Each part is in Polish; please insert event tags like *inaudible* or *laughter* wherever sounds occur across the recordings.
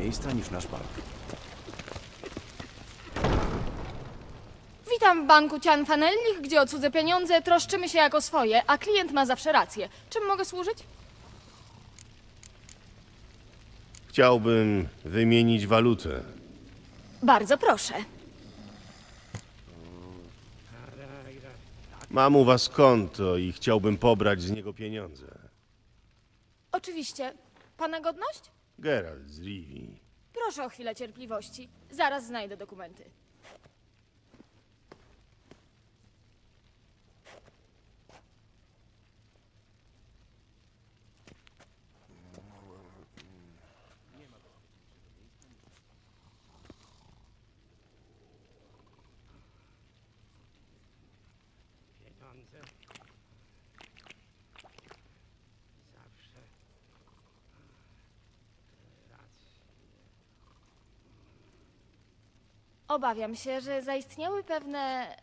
miejsca niż nasz bank. Witam w banku Cian Fanellich, gdzie o cudze pieniądze troszczymy się jako swoje, a klient ma zawsze rację. Czym mogę służyć? Chciałbym wymienić walutę. Bardzo proszę. Mam u was konto i chciałbym pobrać z niego pieniądze. Oczywiście. Pana godność? Geralt z Rivi. Proszę o chwilę cierpliwości. Zaraz znajdę dokumenty zawsze rację. Obawiam się, że zaistniały pewne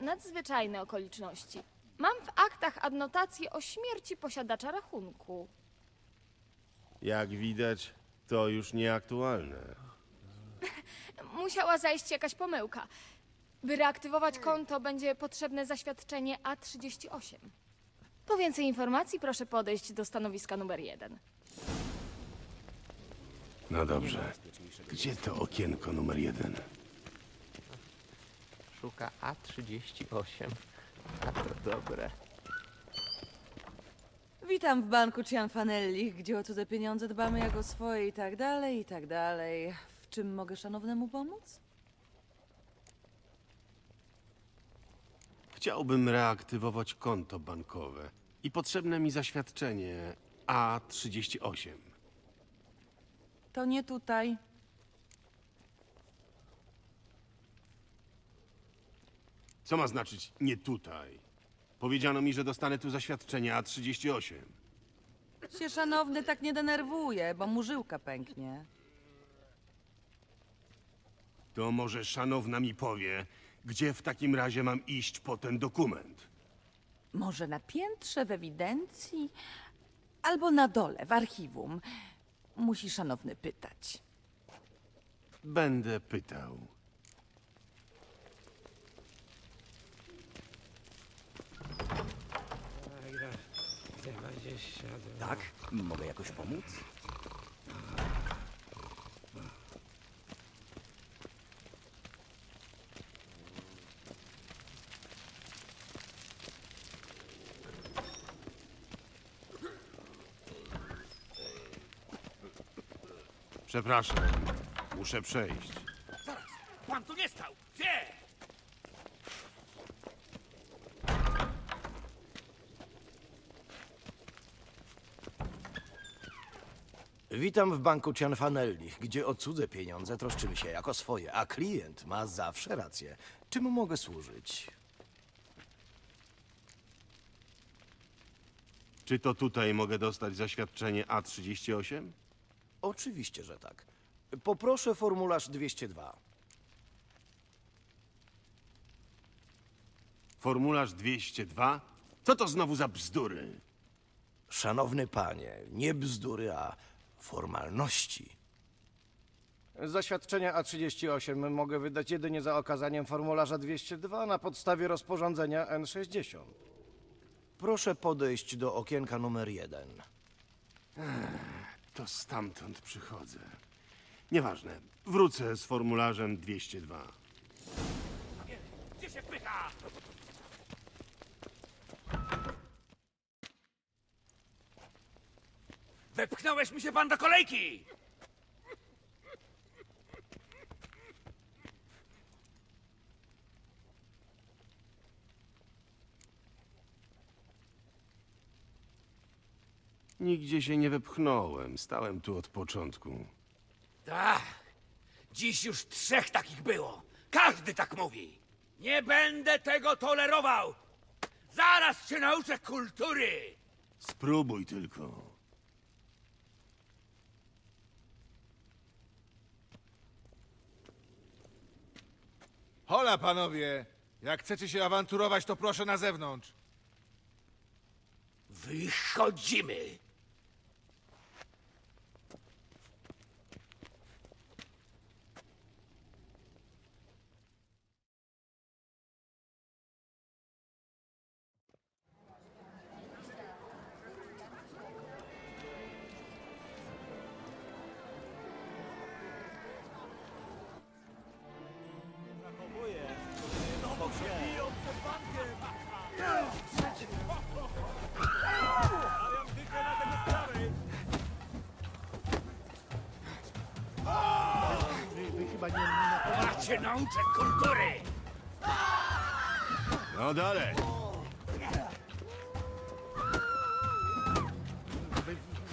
nadzwyczajne okoliczności. Mam w aktach adnotację o śmierci posiadacza rachunku. Jak widać, to już nieaktualne. *laughs* Musiała zajść jakaś pomyłka. By reaktywować konto, będzie potrzebne zaświadczenie A38. Po więcej informacji proszę podejść do stanowiska numer 1. No dobrze. Gdzie to okienko numer jeden? Szuka A38. A to dobre. Witam w banku Cianfanelli, gdzie o cudze pieniądze dbamy jak o swoje i tak dalej, i tak dalej. W czym mogę szanownemu pomóc? Chciałbym reaktywować konto bankowe i potrzebne mi zaświadczenie A38. To nie tutaj. Co ma znaczyć nie tutaj? Powiedziano mi, że dostanę tu zaświadczenie A38. Się szanowny tak nie denerwuje, bo mu żyłka pęknie. To może szanowna mi powie, gdzie w takim razie mam iść po ten dokument? Może na piętrze w ewidencji? Albo na dole, w archiwum. Musi szanowny pytać. Będę pytał. Dobra, 22. Tak? Mogę jakoś pomóc? Przepraszam, muszę przejść. Pan tu nie stał! Gdzie? Witam w banku Cianfanellich, gdzie o cudze pieniądze troszczymy się jako swoje, a klient ma zawsze rację. Czym mogę służyć? Czy to tutaj mogę dostać zaświadczenie A38? Oczywiście, że tak. Poproszę formularz 202. Formularz 202? Co to znowu za bzdury? Szanowny panie, nie bzdury, a formalności. Zaświadczenia A38 mogę wydać jedynie za okazaniem formularza 202 na podstawie rozporządzenia N60. Proszę podejść do okienka numer 1. To stamtąd przychodzę. Nieważne, wrócę z formularzem 202. Gdzie się pycha? Wepchnąłeś mi się pan do kolejki! Nigdzie się nie wepchnąłem, stałem tu od początku. Tak. Dziś już trzech takich było. Każdy tak mówi. Nie będę tego tolerował. Zaraz cię nauczę kultury. Spróbuj tylko. Hola, panowie! Jak chcecie się awanturować, to proszę na zewnątrz. Wychodzimy. Cię nauczę kultury! No dalej.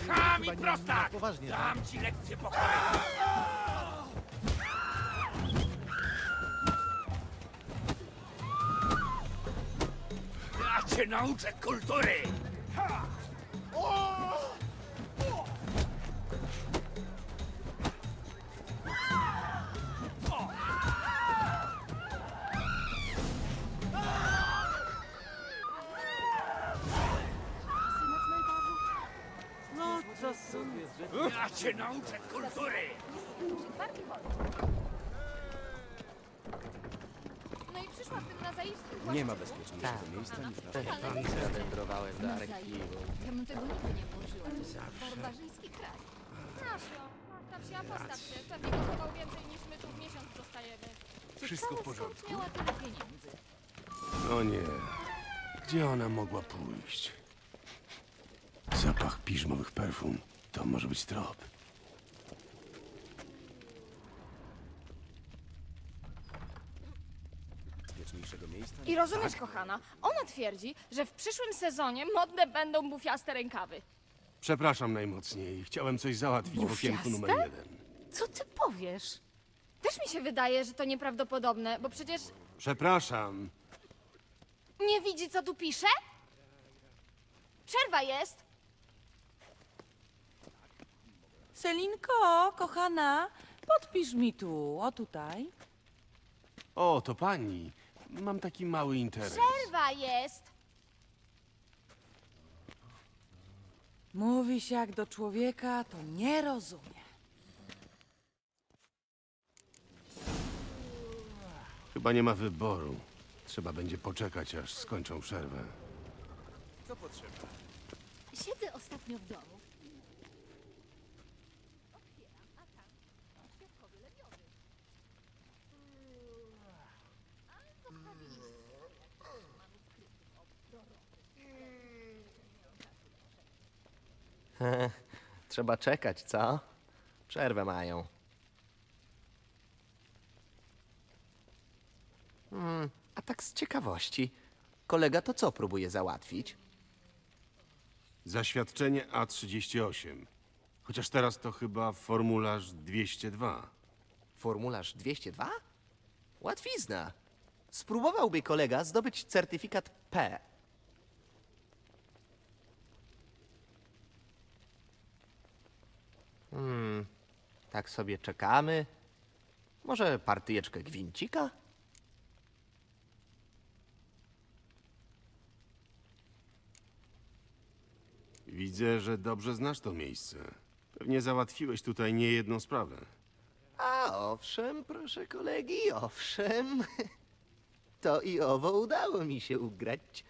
Chami prostak! Dam ci lekcję pokoju! Ja cię nauczę kultury! Ja cię nauczę kultury! No i przyszła w tym nazaickim Nie ma bezpieczniejszego miejsca niż nasz park. Zawędrowałem do archiwum. Ja bym tego nigdy nie włożyła. Barbarzyński kraj. Znasz ją. Postaw się, a postaw się. Pewnie kosztował więcej niż my tu w miesiąc dostajemy. Wszystko w Ciekawe, skąd porządku? miała tyle pieniędzy. No nie. Gdzie ona mogła pójść? Zapach piżmowych perfum. To może być trop. Bezpieczniejszego miejsca I rozumiesz, kochana, ona twierdzi, że w przyszłym sezonie modne będą bufiaste rękawy. Przepraszam najmocniej. Chciałem coś załatwić w okienku numer Bufiaste? jeden. Co ty powiesz? Też mi się wydaje, że to nieprawdopodobne, bo przecież Przepraszam. nie widzi, co tu pisze? Przerwa jest. Selinko, kochana, podpisz mi tu, o tutaj. O, to pani. Mam taki mały interes. Przerwa jest. Mówi się jak do człowieka, to nie rozumie. Chyba nie ma wyboru. Trzeba będzie poczekać, aż skończą przerwę. Siedzę ostatnio w domu. *laughs* Trzeba czekać, co? Przerwę mają. Hmm, a tak z ciekawości, kolega to co próbuje załatwić? Zaświadczenie A38. Chociaż teraz to chyba formularz 202. Formularz 202? Łatwizna. Spróbowałby kolega zdobyć certyfikat P. Hmm, tak sobie czekamy. Może partyjeczkę gwincika? Widzę, że dobrze znasz to miejsce. Pewnie załatwiłeś tutaj niejedną sprawę. A owszem, proszę kolegi, owszem. *laughs* To i owo udało mi się ugrać.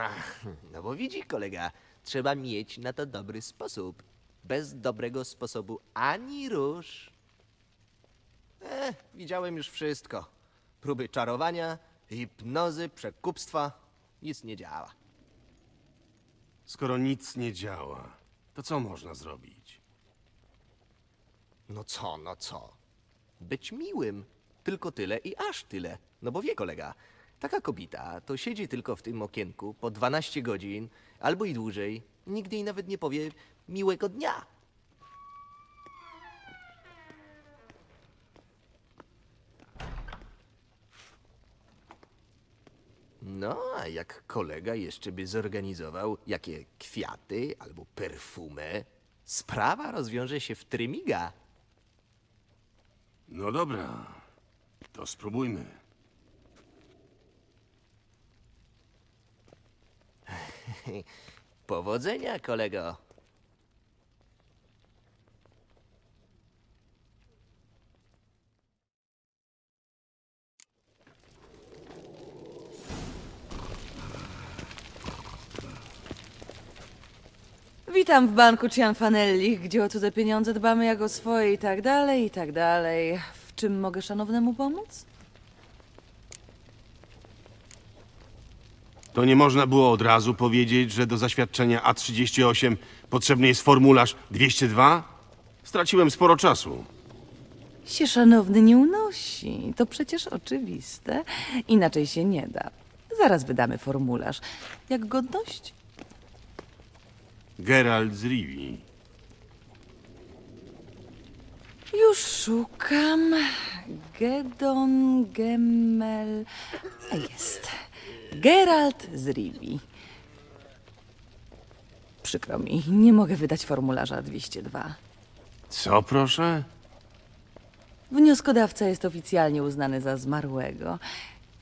Ach, no bo widzi kolega, trzeba mieć na to dobry sposób. Bez dobrego sposobu ani rusz. E, widziałem już wszystko. Próby czarowania, hipnozy, przekupstwa. Nic nie działa. Skoro nic nie działa, to co można zrobić? No co, no co? Być miłym. Tylko tyle i aż tyle. No bo wie kolega, taka kobieta to siedzi tylko w tym okienku po 12 godzin albo i dłużej. Nigdy jej nawet nie powie miłego dnia. No, a jak kolega jeszcze by zorganizował jakie kwiaty albo perfumę, sprawa rozwiąże się w trymiga. No dobra, to spróbujmy. *laughs* Powodzenia, kolego. Witam w banku Cianfanelli, gdzie o cudze pieniądze dbamy jak o swoje i tak dalej, i tak dalej. W czym mogę szanownemu pomóc? To nie można było od razu powiedzieć, że do zaświadczenia A38 potrzebny jest formularz 202? Straciłem sporo czasu. się szanowny nie unosi. To przecież oczywiste. Inaczej się nie da. Zaraz wydamy formularz. Jak godność? Geralt z Rivii. Już szukam. Gedon Gemmel. A jest. Geralt z Rivii. Przykro mi, nie mogę wydać formularza 202. Co proszę? Wnioskodawca jest oficjalnie uznany za zmarłego.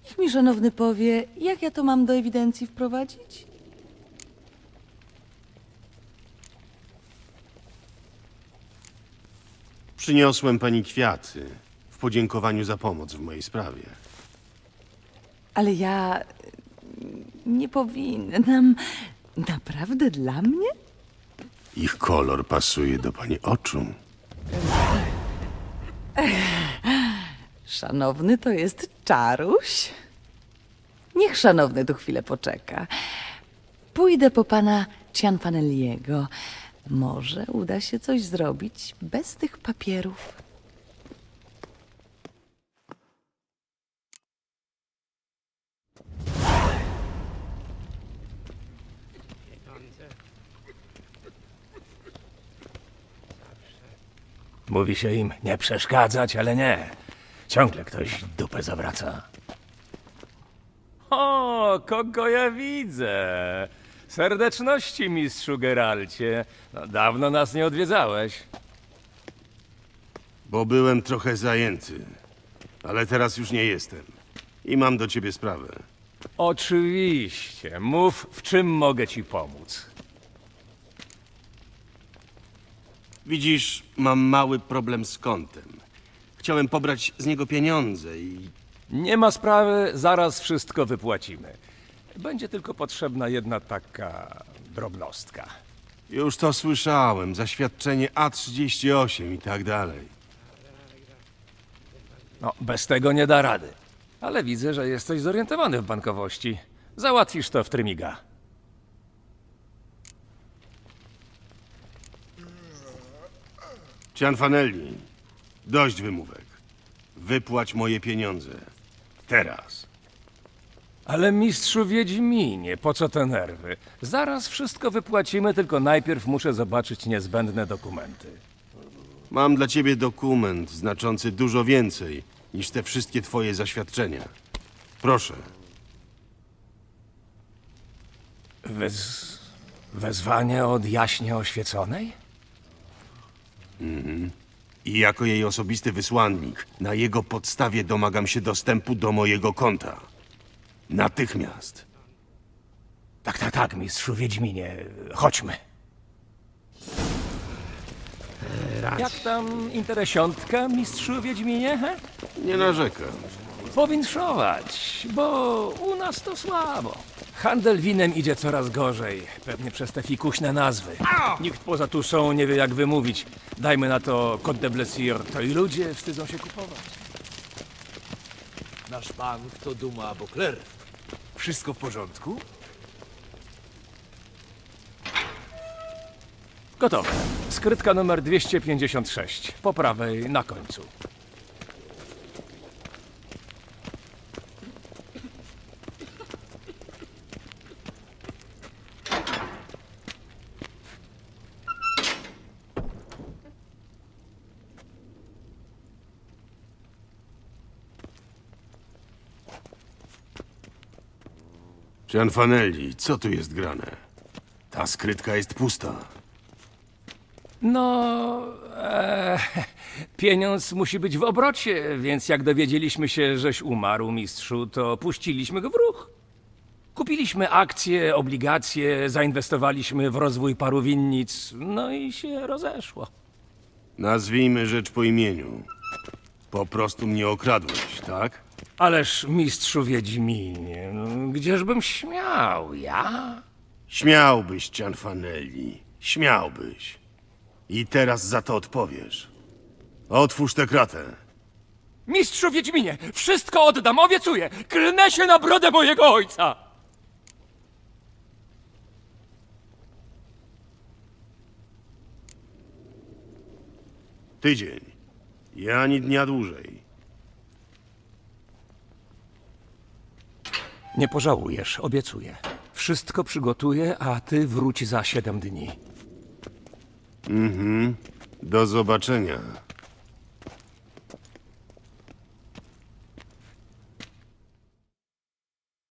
Niech mi szanowny powie, jak ja to mam do ewidencji wprowadzić? Przyniosłem pani kwiaty w podziękowaniu za pomoc w mojej sprawie. Ale ja nie powinnam. Naprawdę dla mnie? Ich kolor pasuje do pani oczu. Szanowny to jest czaruś. Niech szanowny tu chwilę poczeka. Pójdę po pana Cianfanelliego. Może uda się coś zrobić bez tych papierów. Mówi się im nie przeszkadzać, ale nie. Ciągle ktoś dupę zawraca. O, kogo ja widzę? Serdeczności, mistrzu Geralcie. No, dawno nas nie odwiedzałeś. Bo byłem trochę zajęty. Ale teraz już nie jestem. I mam do ciebie sprawę. Oczywiście. Mów, w czym mogę ci pomóc. Widzisz, mam mały problem z kontem. Chciałem pobrać z niego pieniądze i Nie ma sprawy, zaraz wszystko wypłacimy. Będzie tylko potrzebna jedna taka drobnostka. już to słyszałem. Zaświadczenie A38 i tak dalej. No, bez tego nie da rady. Ale widzę, że jesteś zorientowany w bankowości. Załatwisz to w trymiga. Cianfanelli, dość wymówek. Wypłać moje pieniądze. Teraz. Ale mistrzu Wiedźminie, po co te nerwy? Zaraz wszystko wypłacimy, tylko najpierw muszę zobaczyć niezbędne dokumenty. Mam dla ciebie dokument znaczący dużo więcej niż te wszystkie twoje zaświadczenia. Proszę. Wez... Wezwanie od jaśnie oświeconej? I jako jej osobisty wysłannik, na jego podstawie domagam się dostępu do mojego konta. Natychmiast. Tak, tak, tak, mistrzu Wiedźminie. Chodźmy. Jak tam interesiątka, mistrzu Wiedźminie? He? Nie narzekam. Powinszować, bo u nas to słabo. Handel winem idzie coraz gorzej, pewnie przez te fikuśne nazwy. Nikt poza tuszą nie wie jak wymówić. Dajmy na to Côte de Blessure, to i ludzie wstydzą się kupować. Nasz bank to Duma Bokler. Wszystko w porządku? Gotowe. Skrytka numer 256, po prawej na końcu. Cianfanelli, co tu jest grane? Ta skrytka jest pusta. No, e, *laughs* pieniądz musi być w obrocie, więc jak dowiedzieliśmy się, żeś umarł, mistrzu, to puściliśmy go w ruch. Kupiliśmy akcje, obligacje, zainwestowaliśmy w rozwój paru winnic, no i się rozeszło. Nazwijmy rzecz po imieniu. Po prostu mnie okradłeś, tak? Ależ, mistrzu Wiedźminie, no, gdzieżbym śmiał, ja? Śmiałbyś, Cianfanelli. Śmiałbyś. I teraz za to odpowiesz. Otwórz tę kratę. Mistrzu Wiedźminie, wszystko oddam, obiecuję! Klnę się na brodę mojego ojca! Tydzień. Ja ani dnia dłużej. Nie pożałujesz, obiecuję. Wszystko przygotuję, a ty wróć za siedem dni. Do zobaczenia.